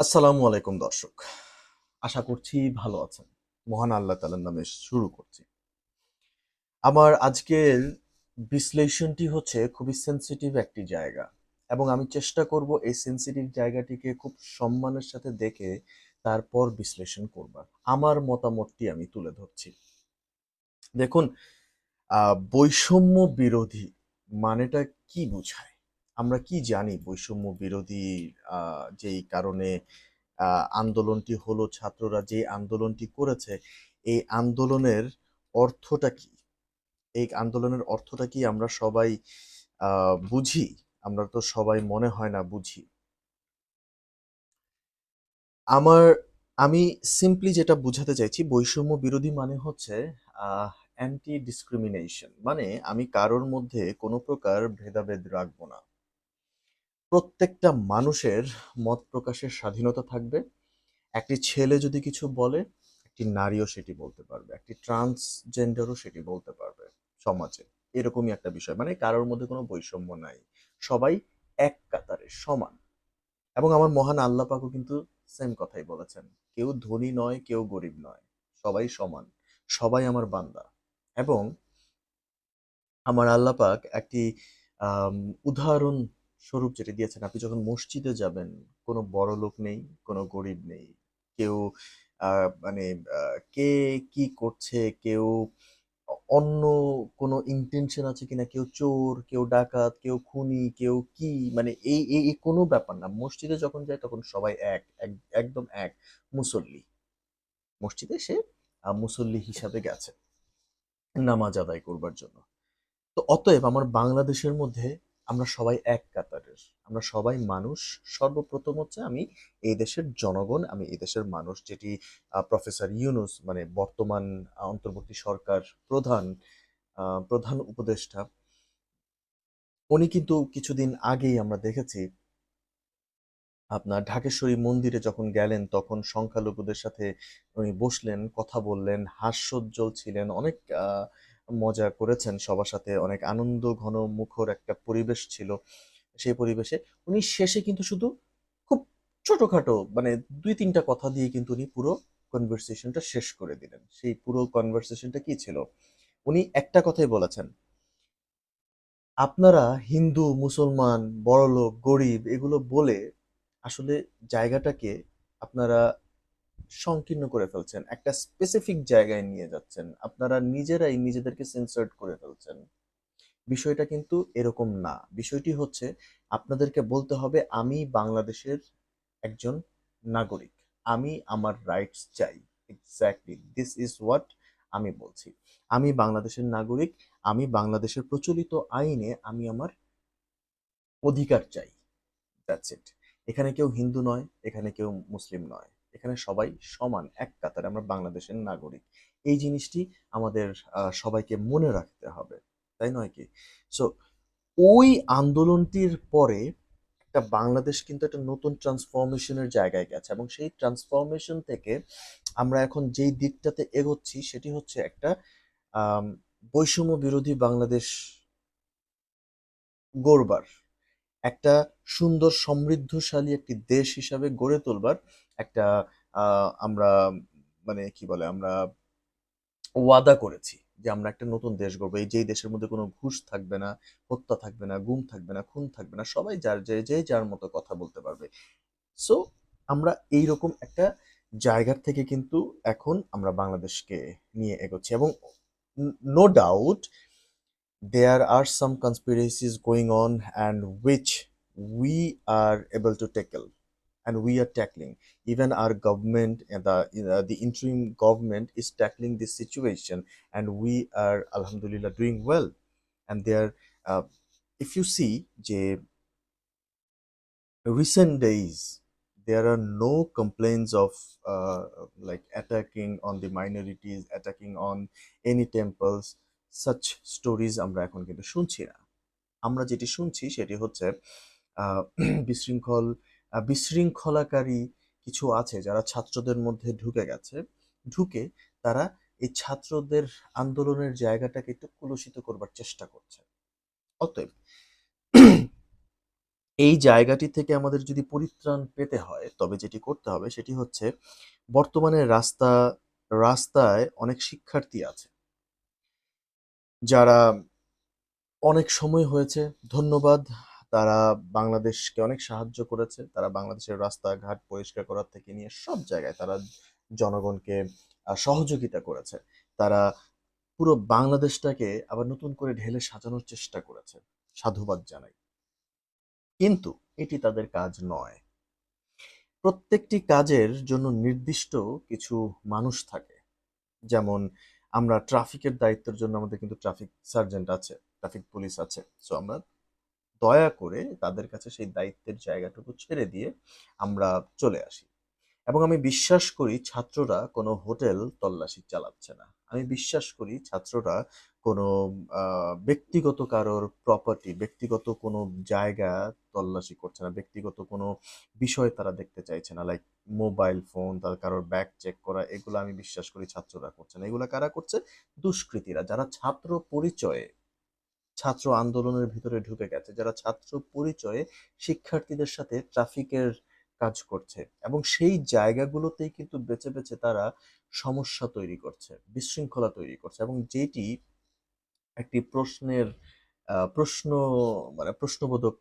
আসসালামু আলাইকুম দর্শক। আশা করছি ভালো আছেন। মহান আল্লাহ তাআলার নামে শুরু করছি। আমার আজকের বিশ্লেষণটি হচ্ছে খুবই সেনসিটিভ একটি জায়গা এবং আমি চেষ্টা করব এই সেনসিটিভ জায়গাটিকে খুব সম্মানের সাথে দেখে তারপর বিশ্লেষণ করবার। আমার মতামতটি আমি তুলে ধরছি। দেখুন বৈষম্য বিরোধী মানেটা কি বোঝায়? আমরা কি জানি বৈষম্য বিরোধী যেই কারণে আন্দোলনটি হলো ছাত্ররা যে আন্দোলনটি করেছে, এই আন্দোলনের অর্থটা কি? এই আন্দোলনের অর্থটা কি আমরা সবাই বুঝি? আমরা তো সবাই মনে হয় না বুঝি। আমার, আমি সিম্পলি যেটা বোঝাতে চাইছি, বৈষম্য বিরোধী মানে হচ্ছে অ্যান্টি ডিসক্রিমিনেশন মানে আমি কারোর মধ্যে কোনো প্রকার ভেদাভেদ রাখব না। প্রত্যেকটা মানুষের মত প্রকাশের স্বাধীনতা থাকবে। একটি ছেলে যদি কিছু বলে, একটি নারীও সেটি বলতে পারবে, একটি ট্রান্সজেন্ডারও সেটি বলতে পারবে সমাজে। এরকমই একটা বিষয় মানে কারোর মধ্যে কোনো বৈষম্য নাই। সবাই এক কাতারে, সমান। এবং আমার মহান আল্লাহ পাকও কিন্তু সেম কথাই বলেছেন, কেউ ধনী নয়, কেউ গরিব নয়, সবাই সমান, সবাই আমার বান্দা। এবং আমার আল্লাহ পাক একটি উদাহরণ স্বরূপ যেটা দিয়েছেন, আপনি যখন মসজিদে যাবেন, কোনো বড় লোক নেই, কোনো গরিব নেই। কেউ মানে কে কি করছে, কেউ অন্য কোনো ইন্টেনশন আছে কিনা, কেউ চোর, কেউ ডাকাত, কেউ খুনি, কেউ কি মানে এই এই কোনো ব্যাপার না। মসজিদে যখন যায়, তখন সবাই এক, এক- একদম এক, মুসল্লি। মসজিদে সে মুসল্লি হিসাবে গেছে, নামাজ আদায় করবার জন্য। তো অতএব আমার বাংলাদেশের মধ্যে আমরা সবাই এক কাতারের। আমরা সবাই মানুষ। সর্বপ্রথম হচ্ছে আমি এই দেশের জনগণ, আমি এই দেশের মানুষ যেটি প্রফেসর ইউনুস মানে বর্তমান অন্তর্বর্তী সরকার প্রধান প্রধান উপদেষ্টা, উনি কিন্তু কিছুদিন আগেই আমরা দেখেছি, আপনার ঢাকেশ্বরী মন্দিরে যখন গেলেন, তখন সংখ্যালঘুদের সাথে উনি বসলেন, কথা বললেন, হাস্যোজ্জ্বল ছিলেন, অনেক মজা করেছেন। সবার সাথে অনেক আনন্দ, ঘন, মুখর একটা পরিবেশ ছিল সেই পরিবেশে। উনি শেষে কিন্তু শুধু খুব ছোটখাটো মানে দুই, তিনটা কথা দিয়ে কিন্তু উনি পুরো কনভারসেশনটা শেষ করে দিলেন। সেই পুরো কনভারসেশনটা কি ছিল? উনি একটা কথাই বলেছেন, আপনারা হিন্দু, মুসলমান, বড়লোক, গরিব এগুলো বলে আসলে জায়গাটাকে আপনারা সংকীর্ণ করে ফেলছেন, একটা স্পেসিফিক জায়গায় নিয়ে যাচ্ছেন। আপনারা নিজেরাই নিজেদেরকে সেন্সার্ড করে ফেলছেন। বিষয়টা কিন্তু এরকম না। বিষয়টি হচ্ছে, আপনাদেরকে বলতে হবে, আমি বাংলাদেশের একজন নাগরিক। আমি আমার রাইটস চাই। এক্স্যাক্টলি দিস ইজ হোয়াট আমি বলছি। আমি বাংলাদেশের নাগরিক, আমি বাংলাদেশের প্রচলিত আইনে আমি আমার অধিকার চাই। দ্যাটস ইট এখানে কেউ হিন্দু নয়, এখানে কেউ মুসলিম নয়। এখানে সবাই সমান, এক কাতারে আমরা বাংলাদেশের নাগরিক। এই জিনিসটি আমাদের সবাইকে মনে রাখতে হবে, তাই নয় কি? সো ওই আন্দোলনটির পরে একটা বাংলাদেশ কিন্তু একটা নতুন ট্রান্সফরমেশনের জায়গায় গেছে এবং সেই ট্রান্সফরমেশন থেকে আমরা এখন যেই দিকটাতে এগোচ্ছি সেটি হচ্ছে একটা বৈষম্য বিরোধী বাংলাদেশ গড়বার, একটা সুন্দর সমৃদ্ধশালী একটি দেশ হিসাবে গড়ে তোলবার একটা আমরা মানে কি বলে, আমরা ওয়াদা করেছি যে আমরা একটা নতুন দেশ গড়বো। এই যেই দেশের মধ্যে কোনো ঘুষ থাকবে না, হত্যা থাকবে না, গুম থাকবে না, খুন থাকবে না, সবাই যার যে যে যার মতো কথা বলতে পারবে। সো আমরা এই রকম একটা জায়গার থেকে কিন্তু এখন আমরা বাংলাদেশকে নিয়ে এগোচ্ছি এবং নো ডাউট there আর some conspiracies going on and which we are able to tackle. And we are tackling even our government and the uh, the interim government is tackling this situation and we are alhamdulillah doing well and there uh, if you see যে recent days there are no complaints of uh, like attacking on the minorities attacking on any temples such stories আমরা এখন কিন্তু শুনছি না আমরা যেটি শুনছি সেটি হচ্ছে বিশৃঙ্খল বিশৃঙ্খলাকারী কিছু আছে যারা ছাত্রদের মধ্যে ঢুকে গেছে ঢুকে তারা এই ছাত্রদের আন্দোলনের জায়গাটাকে একটু কলুষিত করবার চেষ্টা করছে অতএব এই জায়গাটি থেকে আমাদের যদি পরিত্রাণ পেতে হয়, তবে যেটি করতে হবে সেটি হচ্ছে বর্তমানে রাস্তা রাস্তায় অনেক শিক্ষার্থী আছে। যারা অনেক সময় হয়েছে, ধন্যবাদ। তারা বাংলাদেশকে অনেক সাহায্য করেছে। তারা বাংলাদেশের রাস্তাঘাট পরিষ্কার করার থেকে নিয়ে সব জায়গায় তারা জনগণকে সহযোগিতা করেছে। তারা পুরো বাংলাদেশটাকে আবার নতুন করে ঢেলে সাজানোর চেষ্টা করেছে। সাধুবাদ জানাই। কিন্তু এটি তাদের কাজ নয়। প্রত্যেকটি কাজের জন্য নির্দিষ্ট কিছু মানুষ থাকে। যেমন আমরা ট্রাফিকের দায়িত্বের জন্য আমাদের কিন্তু ট্রাফিক সার্জেন্ট আছে, ট্রাফিক পুলিশ আছে। সো আমরা দয়া করে তাদের কাছে সেই দায়িত্বের জায়গাটুকু ছেড়ে দিয়ে আমরা চলে আসি। এবং আমি বিশ্বাস করি ছাত্ররা কোনো হোটেল তল্লাশি চালাচ্ছে না। আমি বিশ্বাস করি ছাত্ররা কোনো ব্যক্তিগত কারোর প্রপার্টি, ব্যক্তিগত কোনো জায়গা তল্লাশি করছে না। ব্যক্তিগত কোনো বিষয় তারা দেখতে চাইছে না। লাইক মোবাইল ফোন, তার কারোর ব্যাগ চেক করা এগুলো আমি বিশ্বাস করি ছাত্ররা করছে না। এগুলো কারা করছে? দুষ্কৃতীরা। যারা ছাত্র পরিচয়ে ছাত্র আন্দোলনের ভিতরে ঢুকে গেছে। যারা ছাত্র পরিচয়ে শিক্ষার্থীদের সাথে ট্রাফিকের কাজ করছে এবং সেই জায়গাগুলোতেই কিন্তু বেছে, বেছে তারা সমস্যা তৈরি করছে, বিশৃঙ্খলা তৈরি করছে এবং যেটি একটি প্রশ্নের প্রশ্ন মানে প্রশ্নবোধক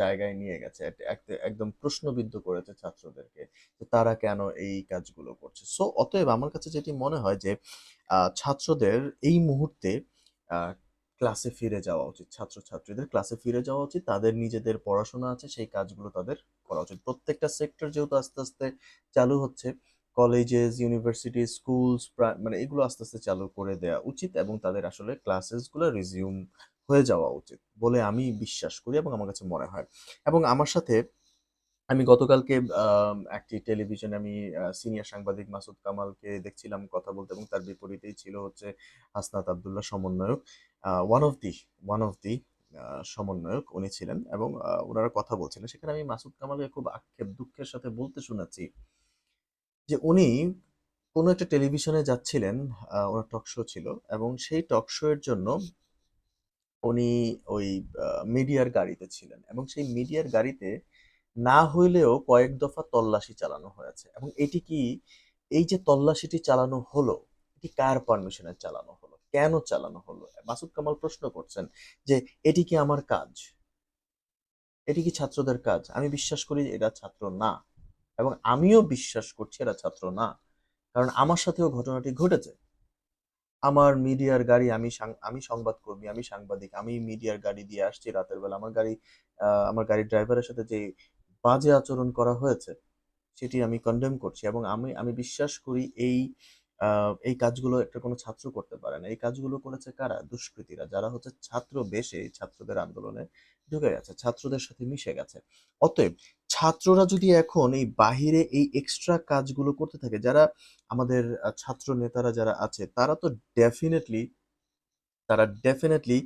জায়গায় নিয়ে গেছে। এক এক একদম প্রশ্নবিদ্ধ করেছে ছাত্রদেরকে। যে তারা কেন এই কাজগুলো করছে। সো অতএব আমার কাছে যেটি মনে হয় যে ছাত্রদের এই মুহূর্তে ক্লাসে ফিরে যাওয়া উচিত। ছাত্রছাত্রীদের ক্লাসে ফিরে যাওয়া উচিত। তাদের নিজেদের পড়াশোনা আছে, সেই কাজগুলো তাদের করা উচিত। প্রত্যেকটা সেক্টর যেহেতু আস্তে, আস্তে চালু হচ্ছে, কলেজেস, ইউনিভার্সিটি, স্কুলস মানে এগুলো আস্তে, আস্তে চালু করে দেওয়া উচিত এবং তাদের আসলে ক্লাসেসগুলো রিজিউম হয়ে যাওয়া উচিত বলে আমি বিশ্বাস করি এবং আমার কাছে মনে হয়। এবং আমার সাথে আমি গতকালকে একটি টেলিভিশনে আমি সিনিয়র সাংবাদিক মাসুদ কামালকে দেখছিলাম কথা বলতে এবং তার বিপরীতেই ছিল হচ্ছে হাসনাত আবদুল্লাহ সমন্বয়ক। One of the one of the সমন্বয়ক উনি ছিলেন এবং ওনারা কথা বলছিলেন। সেখানে আমি মাসুদ কামালকে খুব আক্ষেপ দুঃখের সাথে বলতে শুনেছি যে উনি কোনো একটা টেলিভিশনে যাচ্ছিলেন, ওনার টক শো ছিল এবং সেই টক শো এর জন্য উনি ওই মিডিয়ার গাড়িতে ছিলেন এবং সেই মিডিয়ার গাড়িতে না হইলেও কয়েক দফা তল্লাশি চালানো হয়েছে এবং এটি কি এই যে তল্লাশিটি চালানো হলো, এটি কার পারমিশনে চালানো হলো? কেন চালানো হলো? মাসুদ কামাল প্রশ্ন করছেন যে, "এটি কি আমার কাজ? এটি কি ছাত্রদের কাজ?" আমি বিশ্বাস করি এরা ছাত্র না এবং আমিও বিশ্বাস করছি এরা ছাত্র না। কারণ আমার সাথেও ঘটনাটি ঘটেছে। আমার মিডিয়ার গাড়ি আমি আমি সংবাদকর্মী, আমি সাংবাদিক। আমি মিডিয়ার গাড়ি দিয়ে আসছি রাতের বেলা। আমার গাড়ি আমার গাড়ির ড্রাইভারের সাথে যে বাজে আচরণ করা হয়েছে, সেটি আমি কনডেম করছি এবং আমি আমি বিশ্বাস করি এই এই কাজগুলো একটা কোনো ছাত্র করতে পারে না। এই কাজগুলো করেছে কারা? দুষ্কৃতীরা। যারা হচ্ছে ছাত্র বেশে ছাত্রদের আন্দোলনে ঢুকে গেছে। ছাত্রদের সাথে মিশে গেছে। অতএব ছাত্ররা যদি এখন এই বাহিরে এই এক্সট্রা কাজগুলো করতে থাকে, যারা আমাদের ছাত্র নেতারা যারা আছে, তারা তো ডেফিনেটলি তারা ডেফিনেটলি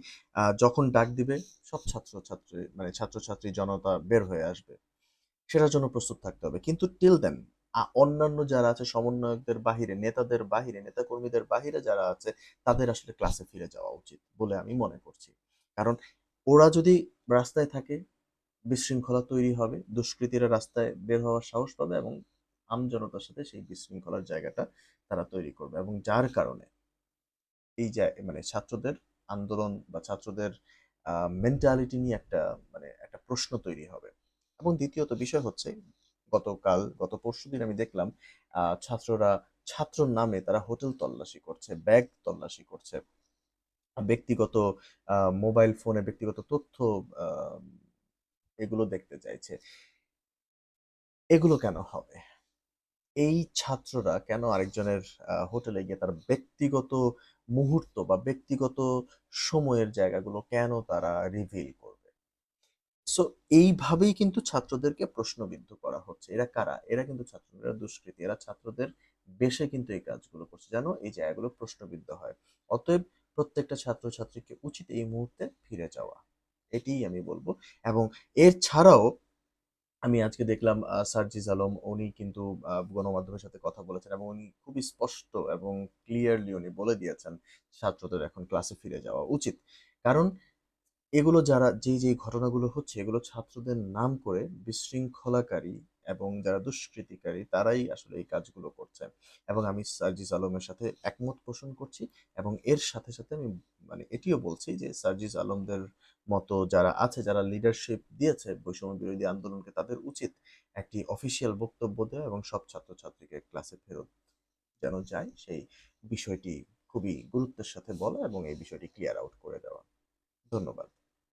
যখন ডাক দিবে সব ছাত্র-ছাত্রী মানে ছাত্রছাত্রী জনতা বের হয়ে আসবে। সেটার জন্য প্রস্তুত থাকতে হবে। কিন্তু টিল দেন অন্যান্য যারা আছে সমন্বয়কদের বাহিরে, নেতাদের বাহিরে, নেতাকর্মীদের বাহিরে যারা আছে, তাদের আসলে ক্লাসে ফিরে যাওয়া উচিত বলে আমি মনে করছি। কারণ ওরা যদি রাস্তায় থাকে, বিশৃঙ্খলা তৈরি হবে, দুষ্কৃতীরা রাস্তায় বের হওয়ার সাহস পাবে এবং আমজনতার সাথে সেই বিশৃঙ্খলার জায়গাটা তারা তৈরি করবে এবং যার কারণে এই মানে ছাত্রদের আন্দোলন বা ছাত্রদের মেন্টালিটি নিয়ে একটা মানে একটা প্রশ্ন তৈরি হবে। এবং দ্বিতীয়ত বিষয় হচ্ছে গতকাল গত পরশুদিন আমি দেখলাম ছাত্ররা ছাত্রর নামে তারা হোটেল তল্লাশি করছে, ব্যাগ তল্লাশি করছে। ব্যক্তিগত মোবাইল ফোনে ব্যক্তিগত তথ্য এগুলো দেখতে চাইছে। এগুলো কেন হবে? এই ছাত্ররা কেন আরেকজনের হোটেলে গিয়ে তার ব্যক্তিগত মুহূর্ত বা ব্যক্তিগত সময়ের জায়গাগুলো কেন তারা রিভিল করবে? সো এইভাবেই কিন্তু ছাত্রদেরকে প্রশ্নবিদ্ধ করা হচ্ছে। এরা কারা? এরা কিন্তু ছাত্র না, এরা দুষ্কৃতী। এরা ছাত্রদের বেশে কিন্তু এই কাজগুলো করছে। যেন এই জায়গাগুলো প্রশ্নবিদ্ধ হয়। অতএব প্রত্যেকটা ছাত্রছাত্রীকে উচিত এই মুহূর্তে ফিরে যাওয়া। এটিই আমি বলব এবং এর ছাড়াও আমি আজকে দেখলাম আ সার্জিস আলম উনি কিন্তু গণমাধ্যমের সাথে কথা বলেছেন এবং উনি খুবই স্পষ্ট এবং ক্লিয়ারলি উনি বলে দিয়েছেন ছাত্রদের এখন ক্লাসে ফিরে যাওয়া উচিত। কারণ এগুলো যারা যেই, যেই ঘটনাগুলো হচ্ছে এগুলো ছাত্রদের নাম করে বিশৃঙ্খলাকারী এবং যারা দুষ্কৃতিকারী তারাই আসলে এই কাজগুলো করছে। এবং আমি সার্জিস আলমের সাথে একমত পোষণ করছি এবং এর সাথে, সাথে আমি মানে এটিও বলছি যে সার্জিস আলমদের মতো যারা আছে যারা লিডারশিপ দিয়েছে বৈষম্য বিরোধী আন্দোলনকে তাদের উচিত একটি অফিসিয়াল বক্তব্য দেওয়া এবং সব ছাত্রছাত্রীকে ক্লাসে ফেরত যেন যায় সেই বিষয়টি খুবই গুরুত্বের সাথে বলা এবং এই বিষয়টি ক্লিয়ার আউট করে দেওয়া। ধন্যবাদ।